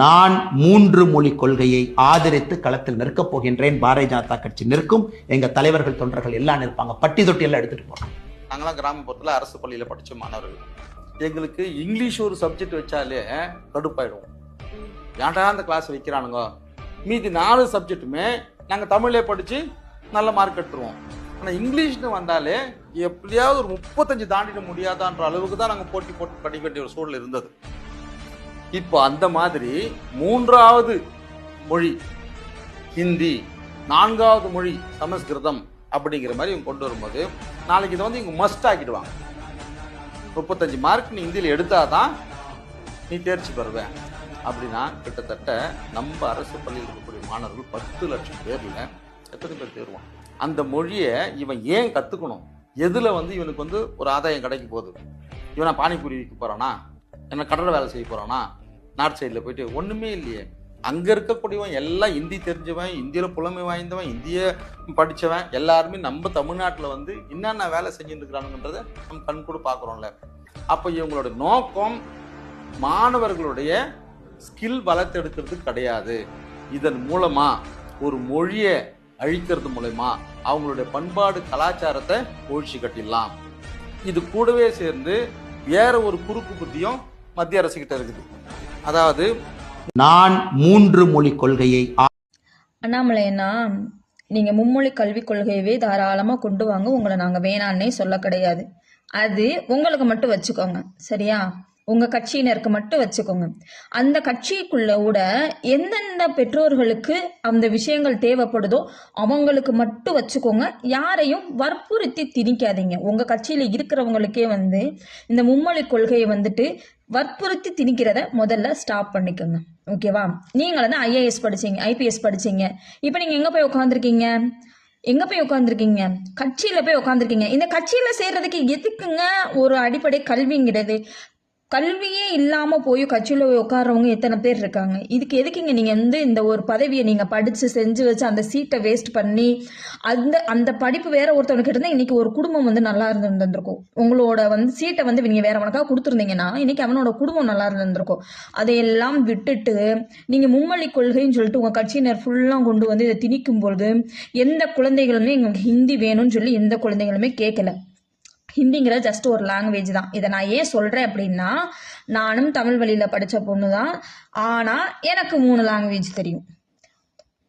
நான் மூன்று மொழி கொள்கையை ஆதரித்து களத்தில் நிற்கப் போகின்றேன். பாரதிய ஜனதா கட்சி நிற்கும். எங்க தலைவர்கள் தொண்டர்கள் எல்லாம் நிற்பாங்க. பட்டி தொட்டி எல்லாம் எடுத்துட்டு போறோம். நாங்களாம் கிராமப்புறத்தில் அரசு பள்ளியில் படித்த மாணவர்கள். எங்களுக்கு இங்கிலீஷ் ஒரு சப்ஜெக்ட் வச்சாலே கடுப்பாயிடுவோம் ஏன்டா அந்த கிளாஸ் வைக்கிறானுங்க? மீதி நாலு சப்ஜெக்ட்டுமே நாங்கள் தமிழே படித்து நல்ல மார்க் எடுத்துருவோம். ஆனால் இங்கிலீஷ்னு வந்தாலே எப்படியாவது ஒரு முப்பத்தஞ்சு தாண்டிட முடியாதான்ற அளவுக்கு தான் நாங்கள் போட்டி போட்டு படிக்க வேண்டிய ஒரு சூழல் இருந்தது. இப்போ அந்த மாதிரி மூன்றாவது மொழி ஹிந்தி நான்காவது மொழி சமஸ்கிருதம் அப்படிங்கிற மாதிரி இவங்க கொண்டு வரும்போது நாளைக்கு இதை வந்து இவங்க மஸ்ட் ஆக்கிடுவாங்க. முப்பத்தஞ்சு மார்க் நீ ஹிந்தியில் எடுத்தால் தான் நீ தேர்ச்சி பெறுவேன் அப்படின்னா கிட்டத்தட்ட நம்ம அரசு பள்ளியில் இருக்கக்கூடிய மாணவர்கள் பத்து லட்சம் பேரில் எத்தனை பேர் தேர்வான்? அந்த மொழியை இவன் ஏன் கற்றுக்கணும் எதில் வந்து இவனுக்கு வந்து ஒரு ஆதாயம் கிடைக்க போகுது? இவனை பானிபூரி விற்க போகிறானா என்ன கடலை வேலை செய்ய போகிறானா நார்த் சைடில் போயிட்டு ஒன்றுமே இல்லையே. அங்கே இருக்கக்கூடியவன் எல்லாம் ஹிந்தி தெரிஞ்சவன் இந்தியில் புலமை வாய்ந்தவன் இந்திய படித்தவன் எல்லாருமே நம்ம தமிழ்நாட்டில் வந்து என்னென்ன வேலை செஞ்சுட்டு இருக்கிறானுன்றதை நம்ம கண் கூட பார்க்குறோம்ல. அப்போ இவங்களோட நோக்கம் மாணவர்களுடைய ஸ்கில் வளர்த்தெடுக்கிறது கிடையாது. இதன் மூலமாக ஒரு மொழியை அழிக்கிறது மூலயமா அவங்களுடைய பண்பாடு கலாச்சாரத்தை ஒழிச்சு கட்டிடலாம். இது கூடவே சேர்ந்து வேற ஒரு குறுக்கு புத்தியும் மத்திய அரசுக்கிட்ட இருக்குது. அதாவது நான் மூன்று மொழி கொள்கையை அண்ணாமலையண்ணா நீங்கள் மும்மொழி கல்விக் கொள்கையவே தாராளமாக கொண்டு வாங்க. உங்களை நாங்கள் வேணான்னே சொல்ல கிடையாது. அது உங்களுக்கு மட்டும் வச்சுக்கோங்க. சரியா? உங்கள் கட்சியினருக்கு மட்டும் வச்சுக்கோங்க. அந்த கட்சிக்குள்ள கூட எந்தெந்த பெற்றோர்களுக்கு அந்த விஷயங்கள் தேவைப்படுதோ அவங்களுக்கு மட்டும் வச்சுக்கோங்க. யாரையும் வற்புறுத்தி திணிக்காதீங்க. உங்கள் கட்சியில் இருக்கிறவங்களுக்கே வந்து இந்த மும்மொழி கொள்கையை வந்துட்டு வற்புறுத்தி திணிக்கிறத முதல்ல ஸ்டாப் பண்ணிக்கோங்க. ஓகேவா நீங்கள் வந்து ஐஏஎஸ் படிச்சீங்க ஐபிஎஸ் படிச்சீங்க. இப்போ நீங்கள் எங்கே போய் உட்காந்துருக்கீங்க எங்கே போய் உட்காந்துருக்கீங்க கட்சியில் போய் உட்காந்துருக்கீங்க இந்த கட்சியில் சேர்றதுக்கு எதுக்குங்க ஒரு அடிப்படை கல்விங்கிறது? கல்வியே இல்லாமல் போய் கட்சியில் உட்காரவங்க உட்கார்றவங்க எத்தனை பேர் இருக்காங்க? இதுக்கு எதுக்குங்க நீங்கள் வந்து இந்த ஒரு பதவியை நீங்கள் படித்து செஞ்சு வச்சு அந்த சீட்டை வேஸ்ட் பண்ணி அந்த அந்த படிப்பு வேற ஒருத்தவனுக்கு இருந்தால் இன்றைக்கி ஒரு குடும்பம் வந்து நல்லா இருந்திருந்திருக்கும். உங்களோட வந்து சீட்டை வந்து நீங்கள் வேற உனக்காக கொடுத்துருந்தீங்கன்னா இன்னைக்கு அவனோட குடும்பம் நல்லா இருந்திருக்கும் அதையெல்லாம் விட்டுட்டு நீங்கள் மும்மொழி கொள்கைன்னு சொல்லிட்டு உங்கள் கட்சியினர் ஃபுல்லாக கொண்டு வந்து இதை திணிக்கும் பொழுது எந்த குழந்தைகளுமே எங்களுக்கு ஹிந்தி வேணும்னு சொல்லி எந்த குழந்தைகளுமே கேட்கல ஹிந்திங்கிறது ஜஸ்ட் ஒரு லாங்குவேஜ் தான். இதை நான் ஏன் சொல்கிறேன் அப்படின்னா நானும் தமிழ் வழியில் படித்த பொண்ணு தான் ஆனால் எனக்கு மூணு லாங்குவேஜ் தெரியும்.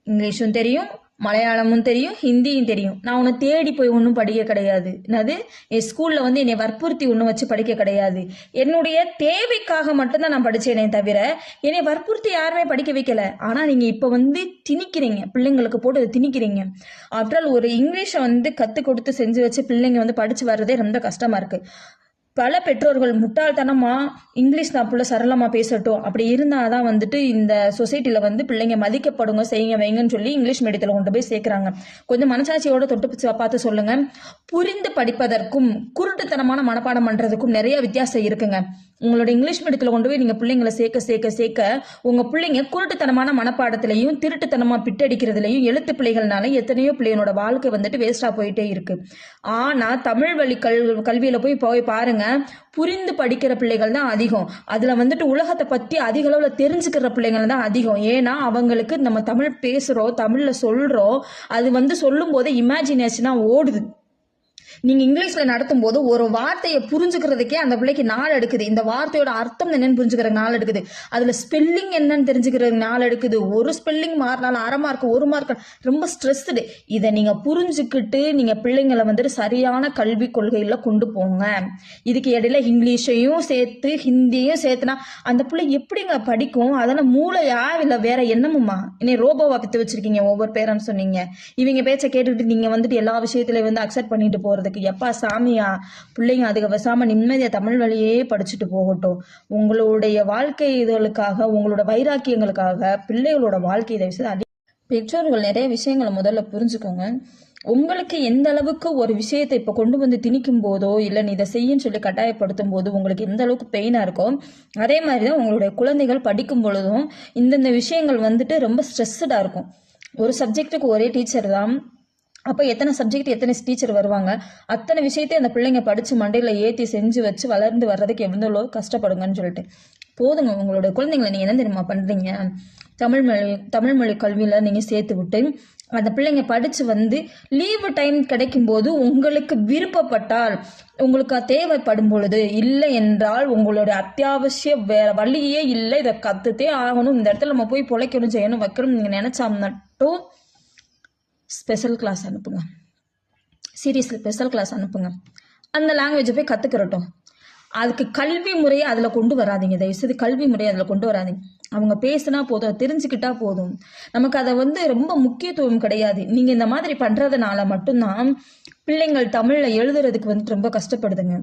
இங்கிலீஷும் தெரியும் மலையாளமும் தெரியும் ஹிந்தியும் தெரியும். நான் உன்னை தேடி போய் ஒன்றும் படிக்க கிடையாது. என்னது? என் ஸ்கூலில் வந்து என்னை வற்புறுத்தி ஒன்றும் வச்சு படிக்க கிடையாது. என்னுடைய தேவைக்காக மட்டும்தான் நான் படித்தேனே தவிர என்னை வற்புறுத்தி யாருமே படிக்க வைக்கல. ஆனால் நீங்கள் இப்போ வந்து திணிக்கிறீங்க. பிள்ளைங்களுக்கு போட்டு அதை திணிக்கிறீங்க. ஆஃப்டர் ஆல் ஒரு இங்கிலீஷை வந்து கற்றுக் கொடுத்து செஞ்சு வச்சு பிள்ளைங்க வந்து படித்து வர்றதே ரொம்ப கஷ்டமாக இருக்குது பல பெற்றோர்கள் முட்டாள்தனமாக இங்கிலீஷ் தான் பிள்ளை சரளமாக பேசட்டும். அப்படி இருந்தால் தான் வந்துட்டு இந்த சொசைட்டியில் வந்து பிள்ளைங்க மதிக்கப்படுங்க செய்யுங்க வைங்கன்னு சொல்லி இங்கிலீஷ் மீடியத்தில் கொண்டு போய் சேர்க்குறாங்க. கொஞ்சம் மனசாட்சியோட தொட்டு பார்த்து சொல்லுங்கள் புரிந்து படிப்பதற்கும் குருட்டுத்தனமான மனப்பாடம் பண்ணுறதுக்கும் நிறைய வித்தியாசம் இருக்குங்க. உங்களோட இங்கிலீஷ் மீடியத்தில் கொண்டு போய் நீங்கள் பிள்ளைங்களை சேர்க்க சேர்க்க சேர்க்க உங்கள் பிள்ளைங்க குருட்டுத்தனமான மனப்பாடத்துலையும் திருட்டுத்தனமாக பிட்டடிக்கிறதுலையும் எழுத்து பிள்ளைகள்னால எத்தனையோ பிள்ளைகளோட வாழ்க்கை வந்துட்டு வேஸ்ட்டாக போயிட்டே இருக்கு. ஆனால் தமிழ் வழி கல் கல்வியில் போய் போய் பாருங்க. புரிந்து படிக்கிற பிள்ளைகள் தான் அதிகம். அதில் வந்துட்டு உலகத்தை பற்றி அதிக அளவில் தெரிஞ்சுக்கிற பிள்ளைங்கள் தான் அதிகம். ஏன்னா அவங்களுக்கு நம்ம தமிழ் பேசுகிறோம் தமிழில் சொல்கிறோம் அது வந்து சொல்லும் போதே இமேஜினேஷனாக ஓடுது. நீங்கள் இங்கிலீஷில் நடத்தும் போது ஒரு வார்த்தையை புரிஞ்சுக்கிறதுக்கே அந்த பிள்ளைக்கு நாள் எடுக்குது. இந்த வார்த்தையோட அர்த்தம் என்னன்னு புரிஞ்சுக்கிறதுக்கு நாள் எடுக்குது. அதில் ஸ்பெல்லிங் என்னன்னு தெரிஞ்சுக்கிறதுக்கு நாள் எடுக்குது. ஒரு ஸ்பெல்லிங் மாறினாலும் அரை மார்க் ஒரு மார்க் ரொம்ப ஸ்ட்ரெஸ்டு இதை நீங்கள் புரிஞ்சுக்கிட்டு நீங்கள் பிள்ளைங்களை வந்துட்டு சரியான கல்வி கொள்கையில் கொண்டு போங்க. இதுக்கு இடையில இங்கிலீஷையும் சேர்த்து ஹிந்தியும் சேர்த்துனா அந்த பிள்ளை எப்படிங்க படிக்கும்? அதெல்லாம் மூளையா இல்லை வேற என்னமுமா? இன்னும் ரோபோவா பித்து வச்சிருக்கீங்க ஒவ்வொரு பேரன்னு சொன்னீங்க. இவங்க பேச்சை கேட்டுக்கிட்டு நீங்கள் வந்துட்டு எல்லா விஷயத்துலையும் வந்து அக்செப்ட் பண்ணிட்டு அதுக்கு எப்பா சாமியா? பிள்ளைங்க அதுக்கு வசாமல் நிம்மதியாக தமிழ் வழியே படிச்சுட்டு போகட்டும். உங்களுடைய வாழ்க்கை இதுகளுக்காக உங்களோட வைராக்கியங்களுக்காக பிள்ளைகளோட வாழ்க்கை இதை விஷயத்தை பெற்றோர்கள் நிறைய விஷயங்களை முதல்ல புரிஞ்சுக்கோங்க. உங்களுக்கு எந்த அளவுக்கு ஒரு விஷயத்தை இப்போ கொண்டு வந்து திணிக்கும் போதோ இல்லை நீ இதை செய்யுன்னு சொல்லி கட்டாயப்படுத்தும் போது உங்களுக்கு எந்த அளவுக்கு பெயினாக இருக்கோ அதே மாதிரி தான் உங்களுடைய குழந்தைகள் படிக்கும் பொழுதும் இந்தந்த விஷயங்கள் வந்துட்டு ரொம்ப ஸ்ட்ரெஸ்ஸடாக இருக்கும். ஒரு சப்ஜெக்ட்டுக்கு ஒரே டீச்சர் தான். அப்போ எத்தனை சப்ஜெக்ட் எத்தனை டீச்சர் வருவாங்க? அத்தனை விஷயத்தையும் அந்த பிள்ளைங்க படித்து மண்டையில் ஏற்றி செஞ்சு வச்சு வளர்ந்து வர்றதுக்கு எவ்வளோ கஷ்டப்படுங்கன்னு சொல்லிட்டு. போதுங்க உங்களோட குழந்தைங்களை நீங்கள் என்ன தெரியுமா பண்ணுறீங்க தமிழ் மொழி தமிழ் மொழி கல்வியில் நீங்கள் சேர்த்து விட்டு அந்த பிள்ளைங்க படித்து வந்து லீவு டைம் கிடைக்கும்போது உங்களுக்கு விருப்பப்பட்டால் உங்களுக்கு தேவைப்படும் பொழுது இல்லை என்றால் உங்களுடைய அத்தியாவசிய வேற வழியே இல்லை. இதை கற்றுத்தே ஆகணும். இந்த இடத்துல நம்ம போய் பிழைக்கணும் செய்யணும் வைக்கணும் நீங்கள் நினச்சா மட்டும் ஸ்பெஷல் கிளாஸ் அனுப்புங்க. சீரியஸில் ஸ்பெஷல் கிளாஸ் அனுப்புங்க. அந்த லாங்குவேஜை போய் கற்றுக்கிறட்டும் அதுக்கு கல்வி முறையை அதில் கொண்டு வராதீங்க. தயவுசெய்து கல்வி முறையை அதில் கொண்டு வராதீங்க. அவங்க பேசினா போதும் தெரிஞ்சுக்கிட்டா போதும். நமக்கு அதை வந்து ரொம்ப முக்கியத்துவம் கிடையாது. நீங்கள் இந்த மாதிரி பண்ணுறதுனால மட்டும்தான் பிள்ளைங்கள் தமிழில் எழுதுறதுக்கு வந்துட்டு ரொம்ப கஷ்டப்படுதுங்க.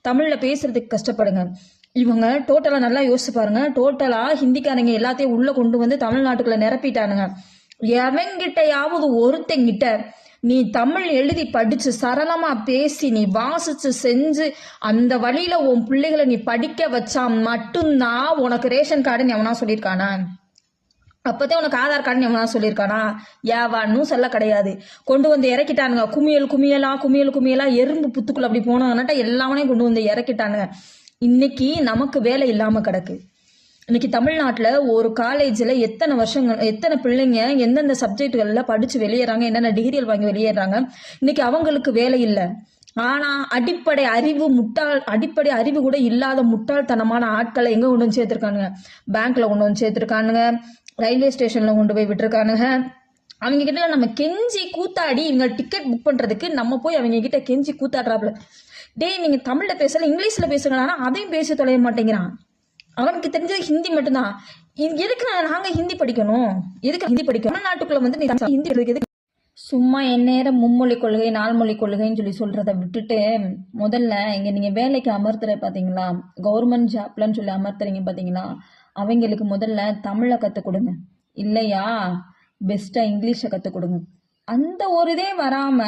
தமிழில் பேசுறதுக்கு கஷ்டப்படுங்க. இவங்க டோட்டலாக நல்லா யோசிச்சு பாருங்க. டோட்டலாக ஹிந்திக்காரங்க எல்லாத்தையும் உள்ளே கொண்டு வந்து தமிழ்நாட்டுக்குள்ள நிரப்பிட்டானுங்க. எவங்கிட்டையாவது ஒருத்தங்கிட்ட நீ தமிழ் எழுதி படிச்சு சரளமா பேசி நீ வாசிச்சு செஞ்சு அந்த வழியில உன் பிள்ளைகளை நீ படிக்க வச்சா மட்டும்தான் உனக்கு ரேஷன் கார்டுன்னு எவனா சொல்லியிருக்கானா? அப்பதான் உனக்கு ஆதார் கார்டுன்னு எவனா சொல்லியிருக்கானா? ஏவான்னு சொல்ல கிடையாது. கொண்டு வந்து இறக்கிட்டானுங்க. குமியல் குமியலா குமியல் குமியலா எறும்பு புத்துக்குள்ள அப்படி போனாங்கன்னாட்டா எல்லாவனையும் கொண்டு வந்து இறக்கிட்டானுங்க. இன்னைக்கு நமக்கு வேலை இல்லாம கிடக்கு. இன்னைக்கு தமிழ்நாட்டில் ஒரு காலேஜில் எத்தனை வருஷங்கள் எத்தனை பிள்ளைங்க எந்தெந்த சப்ஜெக்டுகளில் படித்து வெளியேறாங்க என்னென்ன டிகிரிகள் வாங்கி வெளியேறாங்க இன்னைக்கு அவங்களுக்கு வேலை இல்லை. ஆனால் அடிப்படை அறிவு முட்டாள் அடிப்படை அறிவு கூட இல்லாத முட்டாள்தனமான ஆட்களை எங்கே கொண்டு வந்து சேர்த்துருக்கானுங்க? பேங்க்கில் கொண்டு வந்து சேர்த்துருக்கானுங்க ரயில்வே ஸ்டேஷனில் கொண்டு போய் விட்டுருக்கானுங்க. அவங்க கிட்ட நம்ம கெஞ்சி கூத்தாடி இவங்க டிக்கெட் புக் பண்ணுறதுக்கு நம்ம போய் அவங்க கிட்ட கெஞ்சி கூத்தாடுறாப்புல. டேய் நீங்கள் தமிழில் பேசல இங்கிலீஷில் பேசுகிறானா அதையும் பேச தொலைய மாட்டேங்கிறான். அவனுக்கு தெரிஞ்சது ஹிந்தி மட்டும்தான். எதுக்கு நான் நாங்க ஹிந்தி படிக்கணும்? எதுக்கு ஹிந்தி படிக்கணும்? நாட்டுக்குள்ள வந்து நீ ஹிந்தி எதுக்கு? சும்மா எந்நேரம் மும்மொழி கொள்கை நால்மொழி கொள்கைன்னு சொல்லி சொல்றதை விட்டுட்டு முதல்ல இங்க நீங்க வேலைக்கு அமர்த்துற பாத்தீங்களா? கவர்மெண்ட் ஜாப்லன்னு சொல்லி அமர்த்துறீங்க பாத்தீங்களா? அவங்களுக்கு முதல்ல தமிழை கற்றுக் கொடுங்க. இல்லையா? பெஸ்டா இங்கிலீஷை கற்றுக் கொடுங்க. அந்த ஒரு இதே வராம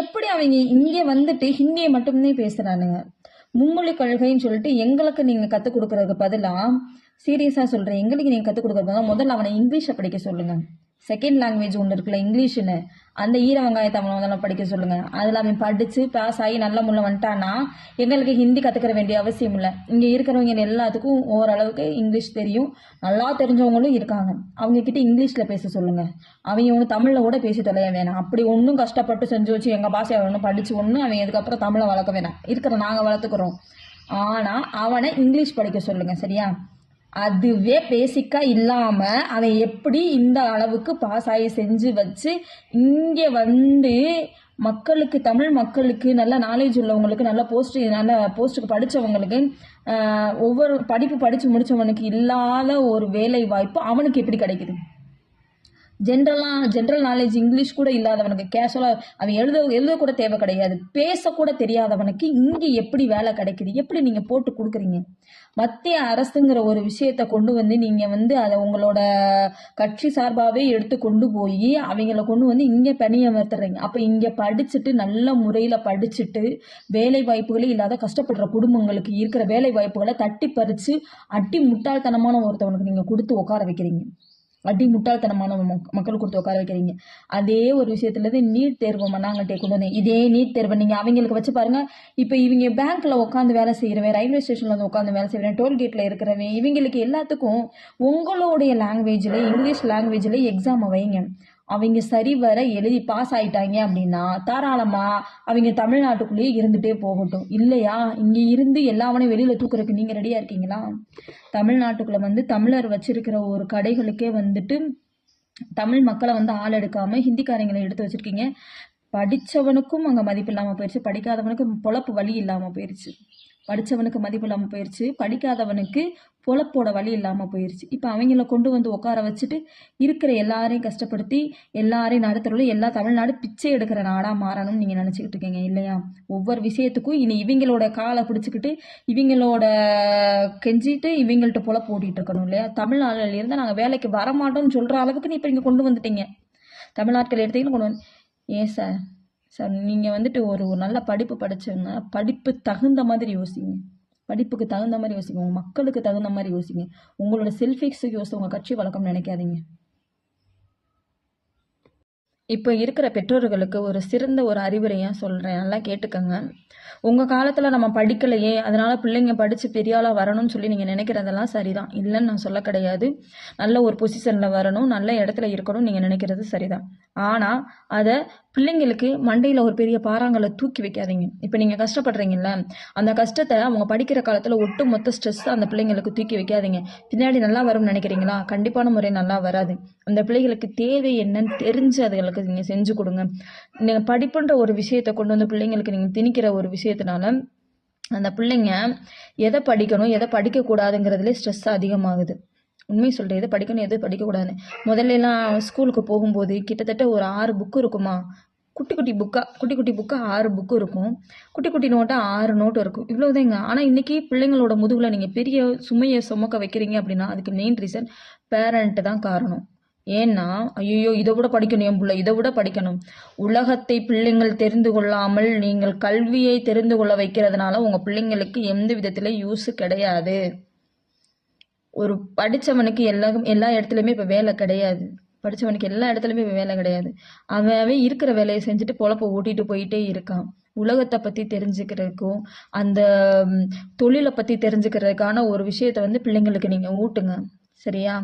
எப்படி அவங்க இங்கே வந்துட்டு ஹிந்தியை மட்டும்தே பேசுறானுங்க? மும்மொழி கொள்கைன்னு சொல்லிட்டு எங்களுக்கு நீங்கள் கற்றுக் கொடுக்கறதுக்கு பதிலாக சீரியஸாக சொல்கிறேன் எங்களுக்கு நீங்கள் கற்றுக் கொடுக்கறது முதல்ல அவனை இங்கிலீஷை படிக்க சொல்லுங்கள் செகண்ட் லாங்குவேஜ் ஒன்று இருக்குல்ல இங்கிலீஷுன்னு அந்த ஈர வெங்காயத்தை அவனை படிக்க சொல்லுங்கள் அதில் அவன் படித்து பாஸ் ஆகி நல்ல முள்ள வந்துட்டான்னா எங்களுக்கு ஹிந்தி கற்றுக்கிற வேண்டிய அவசியம் இல்லை. இங்கே இருக்கிறவங்க எல்லாத்துக்கும் ஓரளவுக்கு இங்கிலீஷ் தெரியும். நல்லா தெரிஞ்சவங்களும் இருக்காங்க. அவங்கக்கிட்ட இங்கிலீஷில் பேச சொல்லுங்கள் அவங்க ஒன்று தமிழில் கூட பேசி தொலைய வேணாம். அப்படி ஒன்றும் கஷ்டப்பட்டு செஞ்சு வச்சு எங்கள் பாஷை ஒன்றும் படித்து ஒன்று அவன் இதுக்கப்புறம் தமிழை வளர்க்க வேணாம். இருக்கிற நாங்கள் வளர்த்துக்கிறோம். ஆனால் அவனை இங்கிலீஷ் படிக்க சொல்லுங்கள் சரியா? அதுவே பேசிக்காக இல்லாமல் அவன் எப்படி இந்த அளவுக்கு பாஸ் ஆகி செஞ்சு வச்சு இங்கே வந்து மக்களுக்கு தமிழ் மக்களுக்கு நல்ல நாலேஜ் உள்ளவங்களுக்கு நல்ல போஸ்ட் நல்ல போஸ்ட்டுக்கு படித்தவங்களுக்கு ஒவ்வொரு படிப்பு படித்து முடித்தவனுக்கு இல்லாத ஒரு வேலை வாய்ப்பு அவனுக்கு எப்படி கிடைக்குது? ஜென்ரலாக ஜென்ரல் நாலேஜ் இங்கிலீஷ் கூட இல்லாதவனுக்கு கேஷுவலாக அவன் எழுத எழுதக்கூட தேவை கிடையாது. பேசக்கூட தெரியாதவனுக்கு இங்கே எப்படி வேலை கிடைக்குது? எப்படி நீங்கள் போட்டு கொடுக்குறீங்க? மத்திய அரசுங்கிற ஒரு விஷயத்தை கொண்டு வந்து நீங்கள் வந்து அதை உங்களோட கட்சி சார்பாகவே எடுத்து கொண்டு போய் அவங்கள கொண்டு வந்து இங்கே பணியமர்த்துறீங்க. அப்போ இங்கே படிச்சுட்டு நல்ல முறையில் படிச்சுட்டு வேலை வாய்ப்புகளே இல்லாத கஷ்டப்படுற குடும்பங்களுக்கு இருக்கிற வேலை வாய்ப்புகளை தட்டி பறித்து அட்டி முட்டாள்தனமான ஒருத்தவனுக்கு நீங்கள் கொடுத்து உட்கார வைக்கிறீங்க. அடி முட்டாள்தனமான மக்கள் கொடுத்து உட்கார வைக்கிறீங்க அதே ஒரு விஷயத்துலேருந்து நீட் தேர்வு மண்ணாங்கட்டே கொண்டு வந்தேன் இதே நீட் தேர்வை நீங்கள் அவங்களுக்கு வச்சு பாருங்க. இப்போ இவங்க பேங்க்கில் உட்காந்து வேலை செய்கிறவன் ரயில்வே ஸ்டேஷனில் வந்து உட்காந்து வேலை செய்கிறவன் டோல்கேட்டில் இருக்கிறவன் இவங்களுக்கு எல்லாத்துக்கும் உங்களுடைய லாங்குவேஜில் இங்கிலீஷ் லாங்குவேஜில் எக்ஸாமை வைங்க. அவங்க சரி வர எழுதி பாஸ் ஆயிட்டாங்க அப்படின்னா தாராளமாக அவங்க தமிழ்நாட்டுக்குள்ளேயே இருந்துகிட்டே போகட்டும். இல்லையா? இங்கே இருந்து எல்லாவனையும் வெளியில் தூக்குறதுக்கு நீங்கள் ரெடியாக இருக்கீங்களா? தமிழ்நாட்டுக்குள்ளே வந்து தமிழர் வச்சிருக்கிற ஒரு கடைகளுக்கே வந்துட்டு தமிழ் மக்களை வந்து ஆள் எடுக்காம ஹிந்திக்காரங்களை எடுத்து வச்சிருக்கீங்க. படித்தவனுக்கும் அங்கே மதிப்பு இல்லாமல் போயிடுச்சு படிக்காதவனுக்கும் பொழப்பு வழி இல்லாமல் போயிடுச்சு படித்தவனுக்கு மதிப்பு இல்லாமல் போயிடுச்சு படிக்காதவனுக்கு பொழப்போட வழி இல்லாமல் போயிடுச்சு இப்போ அவங்கள கொண்டு வந்து உட்கார வச்சுட்டு இருக்கிற எல்லாரையும் கஷ்டப்படுத்தி எல்லாரையும் நடத்துறதுல எல்லா தமிழ்நாடு பிச்சை எடுக்கிற நாடாக மாறணும்னு நீங்கள் நினச்சிக்கிட்டு இருக்கீங்க இல்லையா? ஒவ்வொரு விஷயத்துக்கும் இனி இவங்களோட காலை பிடிச்சிக்கிட்டு இவங்களோட கெஞ்சிட்டு இவங்கள்ட்ட பொழப்பு ஓட்டிகிட்டு இருக்கணும் இல்லையா? தமிழ்நாடுலேருந்து நாங்கள் வேலைக்கு வரமாட்டோம்னு சொல்கிற அளவுக்கு நீ இப்போ இங்கே கொண்டு வந்துட்டீங்க. தமிழ்நாட்டில் எடுத்தீங்கன்னு கொண்டு வந்து ஏன் சார்? சார் நீங்கள் வந்துட்டு ஒரு ஒரு நல்ல படிப்பு படிச்சவங்க படிப்பு தகுந்த மாதிரி யோசிங்க. படிப்புக்கு தகுந்த மாதிரி யோசிங்க. உங்கள் மக்களுக்கு தகுந்த மாதிரி யோசிங்க. உங்களோட செல்ஃபிக்ஸுக்கு யோசிச்சு உங்கள் கட்சி வழக்கம் நினைக்காதீங்க. இப்போ இருக்கிற பெற்றோர்களுக்கு ஒரு சிறந்த ஒரு அறிவுரையாக சொல்கிறேன் நல்லா கேட்டுக்கோங்க. உங்கள் காலத்தில் நம்ம படிக்கலையே அதனால் பிள்ளைங்க படித்து பெரிய ஆளாக வரணும்னு சொல்லி நீங்கள் நினைக்கிறதெல்லாம் சரிதான். இல்லைன்னு நான் சொல்ல கிடையாது. நல்ல ஒரு பொசிஷனில் வரணும் நல்ல இடத்துல இருக்கணும்னு நீங்கள் நினைக்கிறது சரிதான். ஆனால் அதை பிள்ளைங்களுக்கு மண்டையில் ஒரு பெரிய பாறாங்களை தூக்கி வைக்காதீங்க. இப்போ நீங்கள் கஷ்டப்படுறீங்கல்ல அந்த கஷ்டத்தை அவங்க படிக்கிற காலத்தில் ஒட்டு மொத்த ஸ்ட்ரெஸ் அந்த பிள்ளைங்களுக்கு தூக்கி வைக்காதீங்க. பின்னாடி நல்லா வரும்னு நினைக்கிறீங்களா? கண்டிப்பான முறை நல்லா வராது. அந்த பிள்ளைகளுக்கு தேவை என்னன்னு தெரிஞ்சு அதுகளுக்கு நீங்கள் செஞ்சு கொடுங்க. நீங்கள் படிப்புன்ற ஒரு விஷயத்தை கொண்டு வந்து பிள்ளைங்களுக்கு நீங்கள் திணிக்கிற ஒரு விஷயத்தினால அந்த பிள்ளைங்க எதை படிக்கணும் எதை படிக்கக்கூடாதுங்கிறதுலே ஸ்ட்ரெஸ் அதிகமாகுது. உண்மை சொல்கிறேன் எது படிக்கணும் எது படிக்கக்கூடாதுன்னு. முதல்லலாம் ஸ்கூலுக்கு போகும்போது கிட்டத்தட்ட ஒரு ஆறு புக்கு இருக்குமா? குட்டி குட்டி புக்காக குட்டி குட்டி புக்காக ஆறு புக்கு இருக்கும். குட்டி குட்டி நோட்டாக ஆறு நோட்டு இருக்கும். இவ்வளோதாங்க ஆனால் இன்றைக்கி பிள்ளைங்களோட முதுகில் நீங்கள் பெரிய சுமையை சுமக்க வைக்கிறீங்க அப்படின்னா அதுக்கு மெயின் ரீசன் பேரண்ட்டு தான் காரணம். ஏன்னா ஐயோ இதை விட படிக்கணும் என் பிள்ளை இதை விட படிக்கணும். உலகத்தை பிள்ளைங்கள் தெரிந்து கொள்ளாமல் நீங்கள் கல்வியை தெரிந்து கொள்ள வைக்கிறதுனால உங்கள் பிள்ளைங்களுக்கு எந்த விதத்தில் யூஸு கிடையாது. ஒரு படித்தவனுக்கு எல்லா எல்லா இடத்துலையுமே இப்போ வேலை கிடையாது. படித்தவனுக்கு எல்லா இடத்துலையுமே இப்போ வேலை கிடையாது. அவன் அவன் இருக்கிற வேலையை செஞ்சுட்டு பொழப்ப ஓட்டிகிட்டு போயிட்டே இருக்கான். உலகத்தை பற்றி தெரிஞ்சுக்கிறதுக்கும் அந்த தொழிலை பற்றி தெரிஞ்சுக்கிறதுக்கான ஒரு விஷயத்தை வந்து பிள்ளைங்களுக்கு நீங்கள் ஊட்டுங்க. சரியா?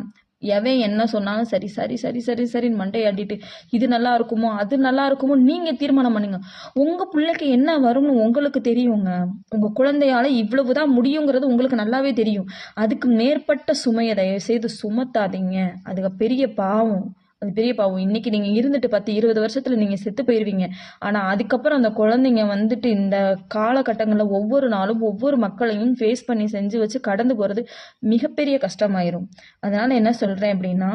எவன் என்ன சொன்னாலும் சரி சரி சரி சரி சரின்னு மண்டையாட்டிட்டு இது நல்லா இருக்குமோ அது நல்லா இருக்குமோ நீங்கள் தீர்மானம் பண்ணுங்க. உங்கள் பிள்ளைக்கு என்ன வரும்னு உங்களுக்கு தெரியுங்க. உங்கள் குழந்தையால் இவ்வளவு தான் முடியுங்கிறது உங்களுக்கு நல்லாவே தெரியும். அதுக்கு மேற்பட்ட சுமையை தயவு செய்து சுமத்தாதீங்க. அதுக்கு பெரிய பாவம். அது பெரிய பாவம். இன்னைக்கு நீங்கள் இருந்துட்டு பத்து இருபது வருஷத்தில் நீங்கள் செத்து போயிடுவீங்க ஆனால் அதுக்கப்புறம் அந்த குழந்தைங்க வந்துட்டு இந்த காலகட்டங்களில் ஒவ்வொரு நாளும் ஒவ்வொரு மக்களையும் ஃபேஸ் பண்ணி செஞ்சு வச்சு கடந்து போகிறது மிகப்பெரிய கஷ்டமாயிரும். அதனால் என்ன சொல்கிறேன் அப்படின்னா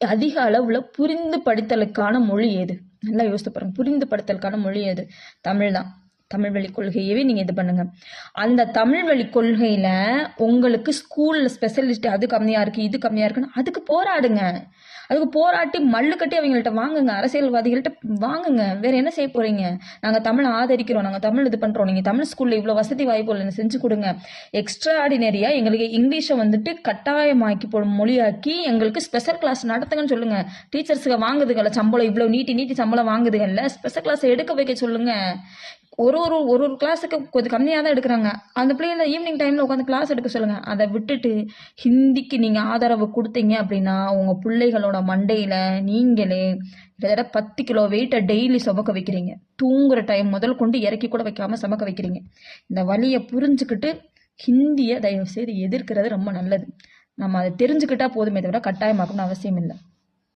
அதிக அளவில் புரிந்து படித்தலுக்கான மொழி எது? நல்லா யோசித்து பாருங்க. புரிந்து படித்தலுக்கான மொழி எது? தமிழ் தான். தமிழ் வழி கொள்கையவே நீங்கள் இது பண்ணுங்க. அந்த தமிழ் வழி கொள்கையில் உங்களுக்கு ஸ்கூலில் ஸ்பெஷலிஸ்ட் அது கம்மியாக இருக்குது இது கம்மியாக இருக்குன்னு அதுக்கு போராடுங்க. அதுக்கு போராட்டி மல்லு கட்டி அவங்கள்ட்ட வாங்குங்க அரசியல்வாதிகள்கிட்ட வாங்குங்க. வேற என்ன செய்ய போறீங்க? நாங்கள் தமிழ் ஆதரிக்கிறோம் நாங்கள் தமிழ் இது பண்ணுறோம் நீங்கள் தமிழ் ஸ்கூலில் இவ்வளோ வசதி வாய்ப்புகள் செஞ்சு கொடுங்க. எக்ஸ்ட்ரா ஆர்டினரியாக எங்களுக்கு இங்கிலீஷை வந்துட்டு கட்டாயமாக்கி போ மொழியாக்கி எங்களுக்கு ஸ்பெஷல் கிளாஸ் நடத்துங்கன்னு சொல்லுங்க. டீச்சர்ஸுக்கு வாங்குதுகள்ல சம்பளம் இவ்வளோ நீட்டி நீட்டி சம்பளம் வாங்குதுங்கல்ல ஸ்பெஷல் கிளாஸ் எடுக்க வைக்க சொல்லுங்க. ஒரு ஒரு ஒரு ஒரு கிளாஸுக்கு கொஞ்சம் கம்மியாக தான் எடுக்கிறாங்க. அந்த பிள்ளைங்கள ஈவினிங் டைமில் உட்காந்து கிளாஸ் எடுக்க சொல்லுங்கள் அதை விட்டுட்டு ஹிந்திக்கு நீங்கள் ஆதரவு கொடுத்தீங்க அப்படின்னா உங்கள் பிள்ளைகளோட மண்டையில் நீங்களே கிட்டத்தட்ட பத்து கிலோ வெயிட்டை டெய்லி சுமக்க வைக்கிறீங்க. தூங்குற டைம் முதல் கொண்டு இறக்கி கூட வைக்காமல் சுமக்க வைக்கிறீங்க. இந்த வழியை புரிஞ்சுக்கிட்டு ஹிந்தியை தயவுசெய்து எதிர்க்கிறது ரொம்ப நல்லது. நம்ம அதை தெரிஞ்சுக்கிட்டால் போதுமே தவிர கட்டாயமாக்கணும்னு அவசியம் இல்லை